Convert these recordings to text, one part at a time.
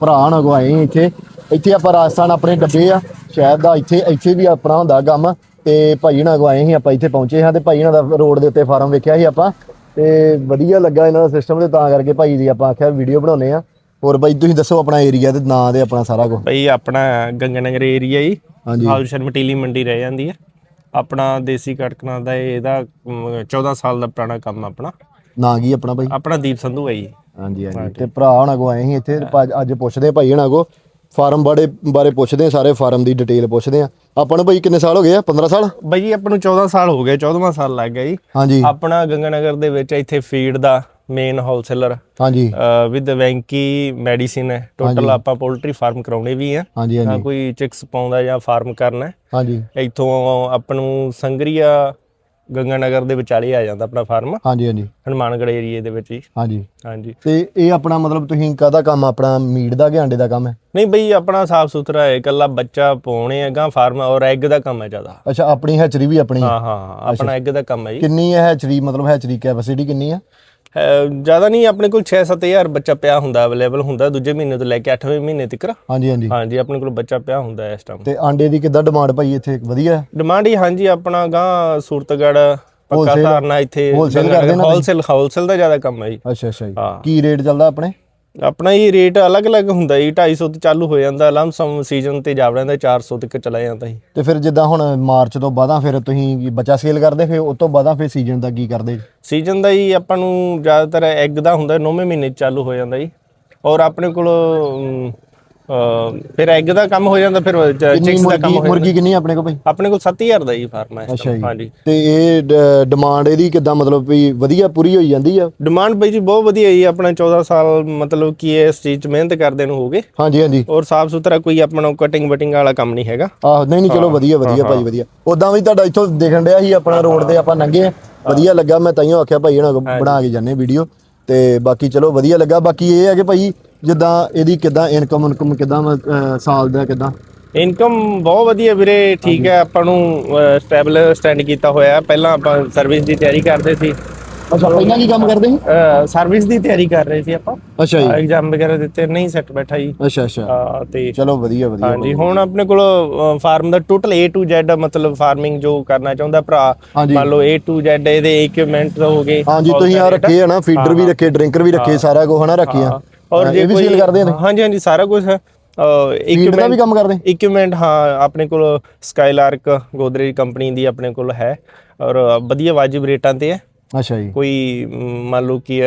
ਭਰਾ ਗਵਾਏ ਸੀ ਇੱਥੇ। ਇੱਥੇ ਆਪਾਂ ਰਾਜਸਥਾਨ ਆਪਣੇ ਡੱਬੇ ਆ ਸ਼ਾਇਦ ਦਾ। ਇੱਥੇ ਇੱਥੇ ਵੀ ਆਪਣਾ ਹੁੰਦਾ ਕੰਮ। ਤੇ ਭਾਈ ਨਾਲ ਗਵਾਏ ਸੀ ਆਪਾਂ ਇੱਥੇ ਪਹੁੰਚੇ ਹਾਂ ਤੇ ਭਾਈ ਨਾਲ ਦਾ ਰੋਡ ਦੇ ਉੱਤੇ ਫਾਰਮ ਵੇਖਿਆ ਸੀ ਆਪਾਂ। ਤੇ ਵਧੀਆ ਲੱਗਾ ਇਹਨਾਂ ਦਾ ਸਿਸਟਮ ਤੇ ਤਾਂ ਕਰਕੇ ਭਾਈ ਦੀ ਆਪਾਂ ਆਖਿਆ ਵੀਡੀਓ ਬਣਾਉਨੇ ਆ ਹੋਰ ਬਾਈ ਤੁਸੀਂ ਦੱਸੋ ਆਪਣਾ ਏਰੀਆ ਤੇ ਨਾਂ ਦੇ ਆਪਣਾ ਸਾਰਾ ਕੁਝ ਬਈ ਆਪਣਾ ਗੰਗਾਨਗਰ ਏਰੀਆ ਹੀ ਹਾਂਜੀ। ਹਾਲ ਸ਼ਰਮ ਟੀਲੀ ਮੰਡੀ ਰਹਿ ਜਾਂਦੀ ਹੈ ਆਪਣਾ ਦੇਸੀ ਕੜਕਣਾ ਦਾ ਇਹ- ਇਹਦਾ ਅਮ, 14 ਸਾਲ ਦਾ ਪੁਰਾਣਾ ਕੰਮ ਆਪਣਾ। ਨਾਂ ਕੀ ਆਪਣਾ ਭਾਈ ਆਪਣਾ ਦੀਪ ਸੰਧੂ ਹੈ ਜੀ। ਹਾਂਜੀ ਹਾਂਜੀ। ਤੇ ਭਰਾ ਹੁਣਾਂ ਕੋ ਆਏ ਸੀ ਇੱਥੇ ਤੇ ਭਾ- ਅੱਜ ਪੁੱਛਦੇ ਆ ਭਾਈ ਹੁਣਾਂ ਕੋ ਫਾਰਮ ਬਾਰੇ ਬਾਰੇ ਪੁੱਛਦੇ ਆ ਸਾਰੇ ਫਾਰਮ ਦੀ ਡਿਟੇਲ ਪੁੱਛਦੇ ਆ। ਆਪਾਂ ਨੂੰ ਭਾਈ ਕਿੰਨੇ ਸਾਲ ਹੋ ਗਏ ਆ? 15 ਸਾਲ? ਬਈ ਜੀ ਆਪਾਂ ਨੂੰ 14 ਸਾਲ ਹੋ ਗਏ 14ਵਾਂ ਸਾਲ ਲੱਗ ਗਿਆ ਜੀ। ਹਾਂਜੀ। ਆਪਣਾ ਗੰਗਾਨਗਰ ਦੇ ਵਿੱਚ ਇੱਥੇ ਫੀਡ ਦਾ ਮੇਨ ਹੋਲਸੇਲਰ ਹਾਂਜੀ। ਵਿਦ ਵੈਂਕੀ ਮੈਡੀਸਿਨ ਹੈ। ਟੋਟਲ ਆਪਾਂ ਪੋਲਟਰੀ ਫਾਰਮ ਕਰਾਉਣੇ ਵੀ ਆ। ਹਾਂਜੀ ਹਾਂਜੀ। ਕੋਈ ਚਿਕਸ ਪਾਉਂਦਾ ਜਾਂ ਫਾਰਮ ਕਰਨਾ ਹੈ। ਹਾਂਜੀ। ਇੱਥੋਂ ਆਪਾਂ ਨੂੰ ਸੰਗਰੀਆ ਗੰਗਾਨਗਰ ਦੇ ਵਿਚਾਲੇ ਆ ਜਾਂਦਾ ਆਪਣਾ ਫਾਰਮ ਹਾਂਜੀ ਹਾਂਜੀ। ਹਨੂਮਾਨਗੜ੍ਹ ਏਰੀਏ ਦੇ ਵਿੱਚ ਹੀ। ਹਾਂਜੀ। ਹਾਂਜੀ। ਤੇ ਇਹ ਆਪਣਾ ਮਤਲਬ ਤੁਸੀਂ ਕਾਹਦਾ ਕੰਮ ਆਪਣਾ ਮੀਟ ਦਾ ਕਿ ਅੰਡੇ ਦਾ ਕੰਮ ਹੈ? ਨਹੀਂ ਬਈ ਆਪਣਾ ਸਾਫ਼ ਸੁਥਰਾ ਹੈ ਇਕੱਲਾ ਬੱਚਾ ਪਾਉਣੇ ਹੈਗਾ ਫਾਰਮ ਔਰ ਐਗ ਦਾ ਕੰਮ ਹੈ ਜ਼ਿਆਦਾ। ਅੱਛਾ ਆਪਣੀ ਹੈਚਰੀ ਵੀ ਆਪਣੀ ਹੈ। ਹਾਂ ਆਪਣਾ ਐਗ ਦਾ ਕੰਮ ਹੈ ਜੀ। ਕਿੰਨੀ ਹੈ ਹੈਚਰੀ ਮਤਲਬ ਹੈਚਰੀ ਕੈਪੈਸਿਟੀ ਕਿੰਨੀ ਹੈ, ਜ਼ਿਆਦਾ ਨਹੀਂ ਆਪਣੇ ਕੋਲ 6-7000 ਬੱਚਾ ਪਿਆ ਹੁੰਦਾ ਅਵੇਲੇਬਲ ਹੁੰਦਾ ਦੂਜੇ ਮਹੀਨੇ ਤੋਂ ਲੈ ਕੇ 8ਵੇਂ ਮਹੀਨੇ ਤੱਕ। ਹਾਂਜੀ ਹਾਂਜੀ। ਹਾਂਜੀ ਆਪਣੇ ਕੋਲ ਬੱਚਾ ਪਿਆ ਹੁੰਦਾ ਇਸ ਟਾਈਮ ਤੇ ਆਂਡੇ ਦੀ ਕਿੱਦਾਂ ਡਿਮਾਂਡ ਭਾਈ ਇੱਥੇ? ਵਧੀਆ? ਡਿਮਾਂਡ ਹੀ ਹਾਂਜੀ ਆਪਣਾ ਗਾਂ ਸੂਰਤਗੜ ਪੱਕਾ ਧਾਰਨਾ ਇੱਥੇ wholesale ਕਰਦੇ ਨਾ ਹੋਲਸੇਲ ਹੋਲਸੇਲ ਦਾ ਜ਼ਿਆਦਾ ਕੰਮ ਹੈ ਜੀ। ਅੱਛਾ ਅੱਛਾ ਜੀ। ਕੀ ਰੇਟ ਚੱਲਦਾ ਆਪਣੇ? ਆਪਣਾ ਇਹ ਰੇਟ ਅਲੱਗ-ਅਲੱਗ ਹੁੰਦਾ ਜੀ 250 ਤੋਂ ਚਾਲੂ ਹੋ ਜਾਂਦਾ ਲਮਸਮ ਸੀਜ਼ਨ ਤੇ ਜਾ ਵੜਦਾ 400 ਤੱਕ ਚਲਾ ਜਾਂਦਾ ਜੀ। ਤੇ ਫਿਰ ਜਿੱਦਾਂ ਹੁਣ ਮਾਰਚ ਤੋਂ ਬਾਅਦਾਂ ਫਿਰ ਤੁਸੀਂ ਬੱਚਾ ਸੇਲ ਕਰਦੇ ਫਿਰ ਉਸ ਤੋਂ ਬਾਅਦਾਂ ਫਿਰ ਸੀਜ਼ਨ ਦਾ ਕੀ ਕਰਦੇ ਸੀਜ਼ਨ ਦਾ ਹੀ ਆਪਾਂ ਨੂੰ ਜ਼ਿਆਦਾਤਰ ਐਗ ਦਾ ਹੁੰਦਾ 9ਵੇਂ ਮਹੀਨੇ 'ਚ ਚਾਲੂ ਹੋ ਜਾਂਦਾ ਜੀ। ਔਰ ਆਪਣੇ ਕੋਲ ਫਿਰ ਐਗ ਦਾ ਕੰਮ ਹੋ ਜਾਂਦਾ ਫਿਰ ਚਿਕਸ ਦਾ ਕੰਮ ਹੋ ਜਾਂਦਾ। ਮੁਰਗੀ ਕਿੰਨੀ ਆਪਣੇ ਕੋਲ ਭਾਈ? ਆਪਣੇ ਕੋਲ 7000 ਦਾ ਜੀ ਫਾਰਮ ਹੈ ਇਸ ਅੱਛਾ। ਹਾਂਜੀ। ਤੇ ਇਹ ਡਿਮਾਂਡ ਇਹਦੀ ਕਿੱਦਾਂ ਮਤਲਬ ਵੀ ਵਧੀਆ ਪੂਰੀ ਹੋਈ ਜਾਂਦੀ ਆ? ਡਿਮਾਂਡ ਬਈ ਜੀ ਬਹੁਤ ਵਧੀਆ ਜੀ ਆਪਣਾ 14 ਸਾਲ ਮਤਲਬ ਕਿ ਇਸ ਚੀਜ਼ 'ਚ ਮਿਹਨਤ ਕਰਦੇ ਨੂੰ ਹੋ ਗਏ। ਹਾਂਜੀ ਹਾਂਜੀ। ਔਰ ਸਾਫ਼ ਸੁਥਰਾ ਕੋਈ ਆਪਣਾ ਕਟਿੰਗ ਵਟਿੰਗ ਵਾਲਾ ਕੰਮ ਨਹੀਂ ਹੈਗਾ। ਆਹ ਨਹੀਂ ਨਹੀਂ ਚਲੋ ਵਧੀਆ ਵਧੀਆ ਭਾਈ ਵਧੀਆ। ਉਦਾਂ ਵੀ ਤੁਹਾਡਾ ਇੱਥੋਂ ਦੇਖਣ ਡਿਆ ਸੀ ਆਪਣਾ ਰੋਡ ਤੇ ਆਪਾਂ ਲੰਘੇ ਆ। ਵਧੀਆ ਲੱਗਾ ਮੈਂ ਤਾਈਓ ਆਖਿਆ ਭਾਈ ਇਹਨਾਂ ਬਣਾ ਕੇ ਜਾਂਦੇ ਵੀਡੀਓ ਤੇ ਬਾਕੀ ਚਲੋ ਵਧੀਆ ਲੱਗਾ। ਬਾਕੀ ਇਹ ਹੈ ਕਿ ਭਾਈ ਜਿੱਦਾਂ ਇਹਦੀ ਕਿੱਦਾਂ ਇਨਕਮ ਇਨਕਮ ਕਿੱਦਾਂ ਅਹ, ਸਾਲ ਦਾ ਕਿੱਦਾਂ? ਇਨਕਮ ਬਹੁਤ ਵਧੀਆ ਵੀਰੇ ਠੀਕ ਹੈ ਆਪਾਂ ਨੂੰ ਸਟੇਬਲ ਸਟੈਂਡ ਕੀਤਾ ਹੋਇਆ ਹੈ। ਪਹਿਲਾਂ ਆਪਾਂ ਸਰਵਿਸ ਦੀ ਤਿਆਰੀ ਕਰਦੇ ਸੀ। ਅੱਛਾ ਪਹਿਲਾਂ ਕੀ ਕੰਮ ਕਰਦੇ ਸੀ? ਸਰਵਿਸ ਦੀ ਤਿਆਰੀ ਕਰ ਰਹੇ ਸੀ ਆਪਾਂ। ਅੱਛਾ ਜੀ। ਐਗਜ਼ਾਮ ਵਗੈਰਾ ਦਿੱਤੇ ਨਹੀਂ ਸੈੱਟ ਬੈਠਾ ਜੀ। ਅੱਛਾ ਅੱਛਾ। ਅਹ, ਤੇ ਚਲੋ ਵਧੀਆ ਵਧੀਆ। ਹਾਂਜੀ ਹੁਣ ਆਪਣੇ ਕੋਲ ਫਾਰਮ ਦਾ ਟੋਟਲ A to Z ਮਤਲਬ ਫਾਰਮਿੰਗ ਜੋ ਕਰਨਾ ਚਾਹੁੰਦਾ ਭਰਾ ਹਾਂਜੀ। ਮੰਨ ਲਓ A to Z ਇਹਦੇ ਇਕਵਿਪਮੈਂਟ ਹੋ ਗਏ ਹਾਂਜੀ ਤੁਸੀਂ ਆ। ਰੱਖੇ ਆ ਨਾ ਫੀਡਰ ਵੀ ਰੱਖੇ ਡਰਿੰਕਰ ਵੀ ਰੱਖੇ ਸਾਰਾ ਕੁਝ ਹਨਾ ਰੱਖੇ ਆ। ਔਰ ਜੇ ਕੋਈ ਸੇਲ ਕਰਦੇ ਨੇ? ਹਾਂਜੀ ਹਾਂਜੀ ਸਾਰਾ ਕੁਝ ਹੈ। ਫੀਡ ਦਾ ਵੀ ਕੰਮ ਕਰਦੇ? ਇਕਵਿਪਮੈਂਟ ਹਾਂ ਆਪਣੇ ਕੋਲ ਸਕਾਈਲਾਰਕ ਗੋਦਰੇਜ ਕੰਪਨੀ ਦੀ ਆਪਣੇ ਕੋਲ ਹੈ। ਔਰ ਵਧੀਆ ਵਾਜਿਬ ਰੇਟਾਂ ਤੇ ਹੈ। ਅੱਛਾ ਜੀ। ਕੋਈ ਮੰਨ ਲਓ ਕਿ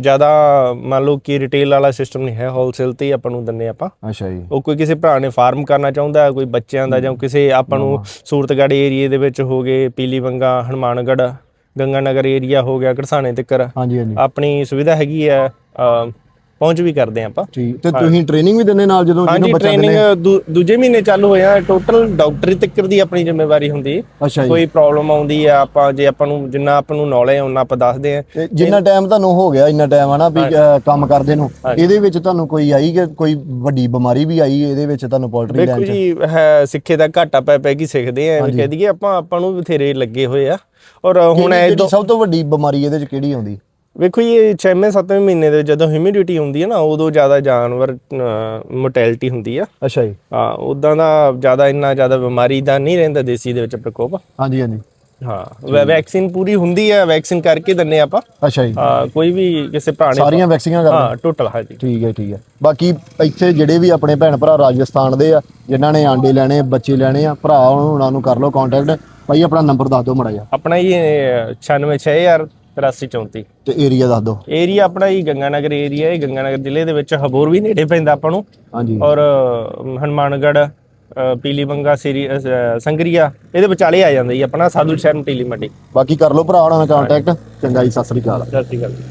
ਜ਼ਿਆਦਾ ਮੰਨ ਲਓ ਕਿ ਰਿਟੇਲ ਵਾਲਾ ਸਿਸਟਮ ਨਹੀਂ ਹੈ ਹੋਲਸੇਲ ਤੇ ਹੀ ਆਪਾਂ ਨੂੰ ਦਿੰਨੇ ਆਪਾਂ। ਅੱਛਾ ਜੀ। ਉਹ ਕੋਈ ਕਿਸੇ ਭਰਾ ਨੇ ਫਾਰਮ ਕਰਨਾ ਚਾਹੁੰਦਾ ਕੋਈ ਬੱਚਿਆਂ ਦਾ ਜਾਂ ਕਿਸੇ ਆਪਾਂ ਨੂੰ ਸੂਰਤਗੜ੍ਹ ਏਰੀਏ ਦੇ ਵਿੱਚ ਹੋ ਗਏ ਪੀਲੀ ਵੰਗਾ ਹਨੂਮਾਨਗੜ੍ਹ ਗੰਗਾਨਗਰ ਏਰੀਆ ਹੋ ਗਿਆ ਘੜਸਾਣੇ ਤੱਕਰ। ਹਾਂਜੀ ਹਾਂਜੀ। ਆਪਣੀ ਸੁਵਿਧਾ ਹੈਗੀ ਹੈ। ਅ, ਪਹੁੰਚ ਵੀ ਕਰਦੇ ਆਪਾਂ। ਠੀਕ ਤੇ ਤੁਸੀਂ ਟ੍ਰੇਨਿੰਗ ਵੀ ਦਿੰਦੇ ਨਾਲ ਜਦੋਂ ਹਾਂਜੀ ਜਿਹਨੂੰ ਬੱਚਾ ਟ੍ਰੇਨਿੰਗ ਦਿੰਦੇ ਦੂਜੇ ਮਹੀਨੇ ਚਾਲੂ ਹੋਇਆ ਟੋਟਲ ਡਾਕਟਰੀ ਤੱਕ ਦੀ ਆਪਣੀ ਜ਼ਿੰਮੇਵਾਰੀ ਹੁੰਦੀ। ਹੈ ਅੱਛਾ ਜੀ। ਕੋਈ ਪ੍ਰੋਬਲਮ ਆਉਂਦੀ ਆ ਆਪਾਂ ਜੇ ਆਪਾਂ ਨੂੰ ਜਿੰਨਾ ਆਪਾਂ ਨੂੰ ਨੌਲੇਜ ਉਹਨਾਂ ਆਪਾਂ ਦੱਸਦੇ ਆ। ਤੇ ਜਿੰਨਾ ਟਾਈਮ ਤੁਹਾਨੂੰ ਹੋ ਗਿਆ ਇੰਨਾ ਟਾਈਮ ਹਨਾ ਵੀ ਕੰਮ ਕਰਦੇ ਨੂੰ। ਇਹਦੇ ਵਿੱਚ ਤੁਹਾਨੂੰ ਕੋਈ ਆਈ ਕਿ ਕੋਈ ਵੱਡੀ ਬਿਮਾਰੀ ਵੀ ਆਈ ਇਹਦੇ ਵਿੱਚ ਤੁਹਾਨੂੰ ਪੋਲਟਰੀ ਦੇਖੋ ਲੈਣ ਚ? ਜੀ ਹੈ ਸਿੱਖੇ ਦਾ ਘਾਟਾ ਪੈ ਪੈ ਕੀ ਸਿੱਖਦੇ ਆ ਐਵੇਂ ਕਹਿ ਦਈਏ ਆਪਾਂ ਆਪਾਂ ਨੂੰ ਬਥੇਰੇ ਲੱਗੇ ਹੋਏ ਆ। ਔਰ ਹੁਣ ਇਹ ਸਭ ਤੋਂ ਵੱਡੀ ਬਿਮਾਰੀ ਇਹਦੇ ਚ ਕਿਹੜੀ ਆਉਂਦੀ? ਵੇਖੋ ਇਹ 6ਵੇਂ 7ਵੇਂ ਮਹੀਨੇ ਦੇ ਜਦੋਂ ਹਿਊਮਿਡਿਟੀ ਹੁੰਦੀ ਹੈ ਨਾ ਉਦੋਂ ਜ਼ਿਆਦਾ ਜਾਨਵਰ ਮੋਰਟੈਲਿਟੀ ਹੁੰਦੀ ਆ। ਅੱਛਾ ਜੀ। ਹਾਂ ਉਦਾਂ ਦਾ ਜ਼ਿਆਦਾ ਇੰਨਾ ਜ਼ਿਆਦਾ ਬਿਮਾਰੀ ਦਾ ਨਹੀਂ ਰਹਿੰਦਾ ਦੇਸੀ ਦੇ ਵਿੱਚ ਪ੍ਰਕੋਪ। ਹਾਂਜੀ ਹਾਂਜੀ। ਹਾਂ ਵੈਕਸੀਨ ਪੂਰੀ ਹੁੰਦੀ ਹੈ ਵੈਕਸੀਨ ਕਰਕੇ ਦਿੰਨੇ ਆਪਾਂ। ਅੱਛਾ ਜੀ। ਹਾਂ, ਕੋਈ ਵੀ ਕਿਸੇ ਨੇ ਸਾਰੀਆਂ ਵੈਕਸੀਨਾਂ ਕਰਦੇ ਹਾਂ ਟੋਟਲ ਹਾਂਜੀ। ਠੀਕ ਹੈ ਠੀਕ ਹੈ। ਬਾਕੀ ਇੱਥੇ ਜਿਹੜੇ ਵੀ ਆਪਣੇ ਭੈਣ ਭਰਾ ਰਾਜਸਥਾਨ ਦੇ ਆ ਜਿਨ੍ਹਾਂ ਨੇ ਆਂਡੇ ਲੈਣੇ ਬੱਚੇ ਲੈਣੇ ਆ ਭਰਾ ਉਹਨਾਂ ਨੂੰ ਕਰ ਲਓ ਕੰਟੈਕਟ ਭਾਈ ਆਪਣਾ ਨੰਬਰ ਦੱਸ ਦਿਓ ਮੜਾ ਜਾ ਆਪਣਾ ਇਹ 96000 8334 ਤੇ ਏਰੀਆ ਦੱਸ ਦਿਓ। ਏਰੀਆ ਆਪਣਾ ਹੀ ਗੰਗਾਨਗਰ ਏਰੀਆ ਹੈ ਗੰਗਾਨਗਰ ਜ਼ਿਲ੍ਹੇ ਦੇ ਵਿੱਚ ਹਬੋਰ ਵੀ ਨੇੜੇ ਪੈਂਦਾ ਆਪਾਂ ਨੂੰ। ਹਾਂਜੀ। ਔਰ ਅ, ਹਨੂਮਾਨਗੜ੍ਹ ਅ, ਪੀਲੀ ਬੰਗਾ ਸ੍ਰੀ ਸੰਗਰੀਆ ਇਹਦੇ ਵਿਚਾਲੇ ਆ ਜਾਂਦਾ ਜੀ ਆਪਣਾ ਸਾਧੂ ਸ਼ਹਿਰ ਮਟੀਲੀ ਮੰਡੀ ਬਾਕੀ ਕਰ ਲਓ ਭਰਾ ਨਾਲ ਕੰਟੈਕਟ ਚੰਗਾ ਜੀ ਸਤਿ ਸ੍ਰੀ ਅਕਾਲ। ਸਤਿ ਸ਼੍ਰੀ ਅਕਾਲ ਜੀ।